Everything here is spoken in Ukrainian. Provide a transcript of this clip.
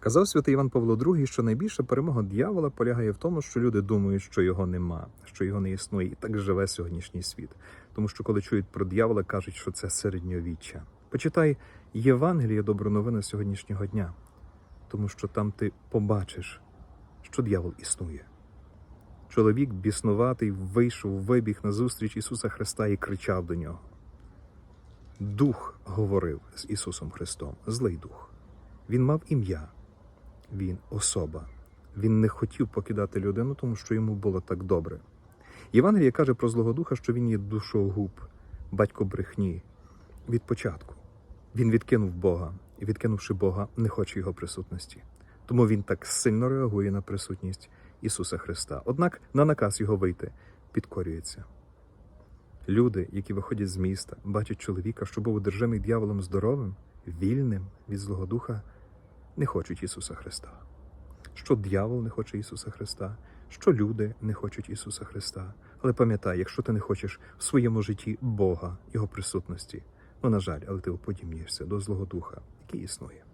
Казав святий Іван Павло II, що найбільша перемога диявола полягає в тому, що люди думають, що його нема, що його не існує, і так живе сьогоднішній світ. Тому що коли чують про диявола, кажуть, що це середньовіччя. Почитай Євангеліє добру новину сьогоднішнього дня, тому що там ти побачиш, що диявол існує. Чоловік біснуватий вийшов, вибіг на зустріч Ісуса Христа і кричав до нього. Дух говорив з Ісусом Христом, злий дух. Він мав ім'я, він особа. Він не хотів покидати людину, тому що йому було так добре. Євангеліє каже про Злого Духа, що він є душогуб, батько брехні від початку. Він відкинув Бога, і, відкинувши Бога, не хоче його присутності. Тому він так сильно реагує на присутність Ісуса Христа. Однак на наказ його вийти підкорюється. Люди, які виходять з міста, бачать чоловіка, що був одержимий дьяволом здоровим, вільним від Злого Духа, не хочуть Ісуса Христа. Що дьявол не хоче Ісуса Христа, що люди не хочуть Ісуса Христа. Але пам'ятай, якщо ти не хочеш в своєму житті Бога, Його присутності, ну, на жаль, але ти уподібнюєшся до Злого Духа, який існує.